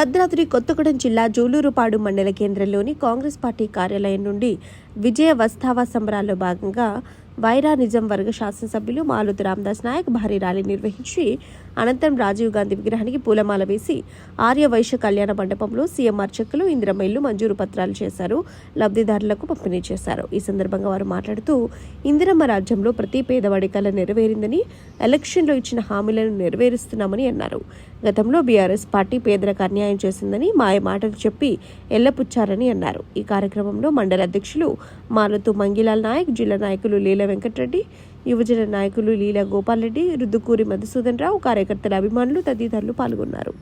భద్రాద్రి కొత్తగూడెం జిల్లా జూలూరుపాడు మండల కేంద్రంలోని కాంగ్రెస్ పార్టీ కార్యాలయం నుండి విజయ వస్తావా సంబరాల్లో భాగంగా వైరా నిజం వర్గ శాసనసభ్యులు మాలుతి రామదాస్ నాయక్ భారీ ర్యాలీ నిర్వహించి అనంతరం రాజీవ్ గాంధీ విగ్రహానికి పూలమాల వేసి ఆర్య వైశ్య కళ్యాణ మండపంలో సీఎం అర్చకులు ఇందిరమ్మ ఇల్లు మంజూరు పత్రాలు చేశారు లబ్ధిదారులకు పంపిణీ చేశారు. ఈ సందర్భంగా వారు మాట్లాడుతూ ఇందిరమ్మ రాజ్యంలో ప్రతి పేదవాడి కళ నెరవేరిందని ఎలక్షన్లో ఇచ్చిన హామీలను నెరవేరుస్తున్నామని అన్నారు. గతంలో బీఆర్ఎస్ పార్టీ పేదలకు అన్యాయం చేసిందని మాయ మాటలు చెప్పి ఎల్లపుచ్చారని అన్నారు. ఈ కార్యక్రమంలో మండల అధ్యక్షులు మాలతు మంగిలాల్ నాయక్ జిల్లా నాయకులు లీల వెంకటరెడ్డి యువజన నాయకులు లీల గోపాల్ రెడ్డి రుద్దుకూరి మధుసూదన్ రావు కార్యకర్తల అభిమానులు తదితరులు పాల్గొన్నారు.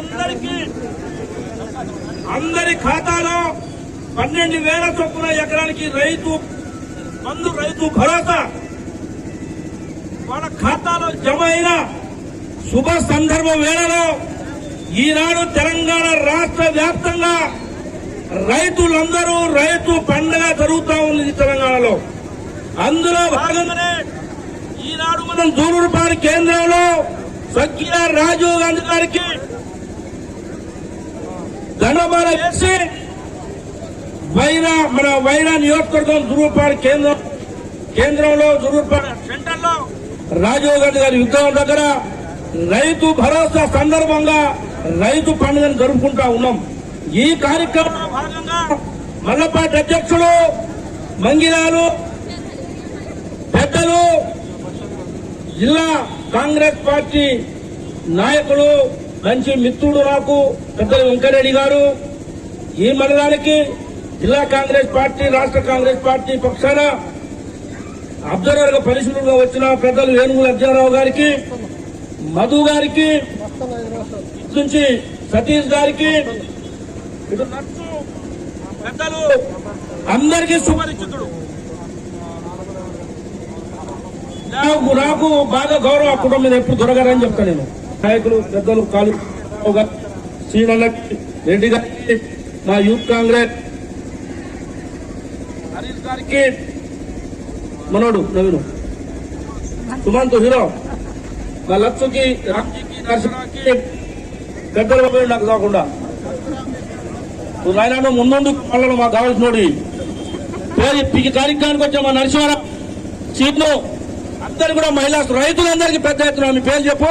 అందరికీ అందరి ఖాతాలో పన్నెండు వేల చొప్పున ఎకరానికి రైతు మందు రైతు భరోసా. వాళ్ళ ఖాతాలో జమ అయిన శుభ సందర్భ వేళలో ఈనాడు తెలంగాణ రాష్ట్ర వ్యాప్తంగా రైతులందరూ రైతు పండుగ జరుగుతూ ఉంది తెలంగాణలో. అందులో భాగంగానే ఈనాడు మనం జూలూరుపాడు కేంద్రంలో స్వకీయ రాజీవ్ గాంధీ గారికి దండమాల వేసి వైరా మన వైరా నియోజకవర్గం జూలూరుపాడు కేంద్రం కేంద్రంలో జూలూరుపాడు సెంటర్లో రాజీవ్ గాంధీ గారి విగ్రహం దగ్గర రైతు భరోసా సందర్భంగా రైతు పండుగను జరుపుకుంటా ఉన్నాం. ఈ కార్యక్రమంలో భాగంగా మల్లపాటి అధ్యక్షులు మంగిరాలు పెద్దలు జిల్లా కాంగ్రెస్ పార్టీ నాయకులు మంచి మిత్రుడు నాకు పెద్దలు వెంకరెడ్డి గారు. ఈ మండలానికి జిల్లా కాంగ్రెస్ పార్టీ రాష్ట్ర కాంగ్రెస్ పార్టీ పక్షాన అబ్జర్వర్గా పరిశీలనగా వచ్చిన పెద్దలు వేణుగుల అర్జారావు గారికి మధు గారికి నుంచి సతీష్ గారికి పెద్దలు అందరికీ సుపరిచితుడు నాకు నాకు బాగా గౌరవ కుటుంబం ఎప్పుడు దొరకరని చెప్తా నేను. నాయకులు పెద్దలు కాలు శ్రీనల్లకి రెడ్డి గారికి మా యూత్ కాంగ్రెస్. హరీష్ గారికి మనోడు నవీను. సుమంత్ హీరో. మా లక్ష్మికి రామ్జీకి దర్శనానికి పెద్దలు బాబు నాకు కాకుండా. నువ్వు నాయన ముందుండు మళ్ళీ మాకు కావాల్సినోడి పేరు ఈ కార్యక్రమానికి వచ్చా మా నరసింహారావు సీట్లు అందరు కూడా మహిళా రైతులందరికీ పెద్ద ఎత్తున మీ పేరు చెప్పు.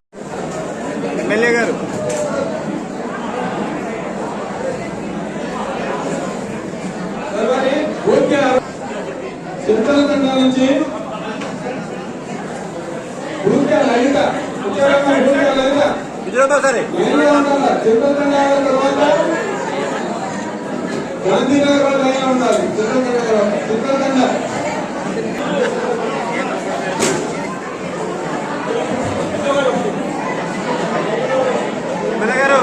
సరే. గాంధీనగర్ లైన్ ఉండాలి గారు.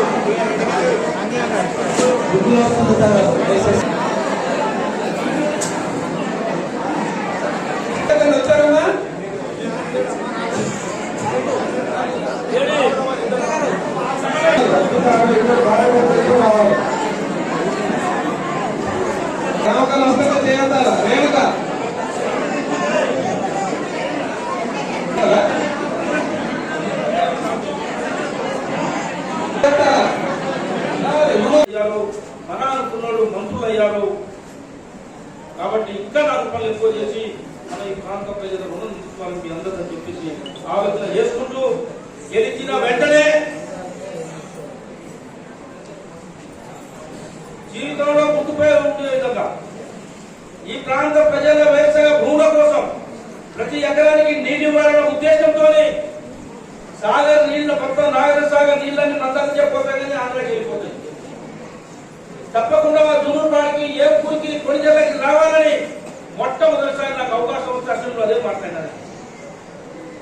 ఎక్కువ చేసి మన ఈ ప్రాంత ప్రజల రుణం తీసుకోవాలని మీ అందరితో చెప్పేసి ఆలోచన చేసుకుంటూ గెలిచిన వెంటనే జీవితంలో గుర్తుపోయే ఉండే విధంగా ఈ ప్రాంత ప్రజల వ్యవసాయ భూముల కోసం ప్రతి ఎకరానికి నీటి ఇవ్వాలన్న ఉద్దేశంతో సాగర్ నీళ్ళ మొత్తం నాగర సాగర్ నీళ్ళని నందరించే పోతాయని ఆంధ్రకి వెళ్ళిపోతాయి. తప్పకుండా మా పాడికి ఏ ఊరికి కొనిజల్లకి రావాలని మొట్టమొదటిసారి నాకు అవకాశం వస్తే అసెంబ్లీలో అదే మాట్లాడాను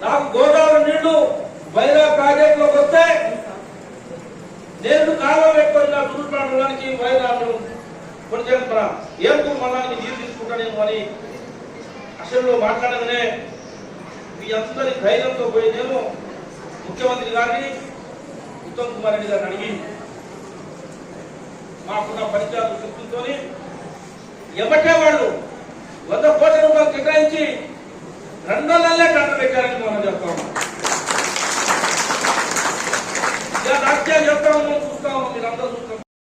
నాకు గోదావరి నీళ్ళు వైరా ప్రాజెక్టులోకి వస్తే నేను కాలం పెట్టుకొని నా దున్నూరుపాడు మండలానికి వైరాను కొనిజల్ల ఏర్పూర్ మండలానికి నీరు తీసుకుంటానేమో అని అసెంబ్లీలో మాట్లాడగానే మీ అందరి ధైర్యంతో పోయి నేను ముఖ్యమంత్రి గారిని ఉత్తమ్ కుమార్ రెడ్డి గారిని అడిగి మాకున్న పరిచయాలు శక్తులతో ఎమ్మటే వాళ్ళు వంద కోట్ల రూపాయలు కేటాయించి రెండు నెలలే టన్ను పెట్టారని మనం చెప్తా. ఉన్నాం ఇలా రాజ్యాలు చెప్తా ఉన్నాం చూస్తా ఉన్నాం మీరు అందరూ చూస్తాం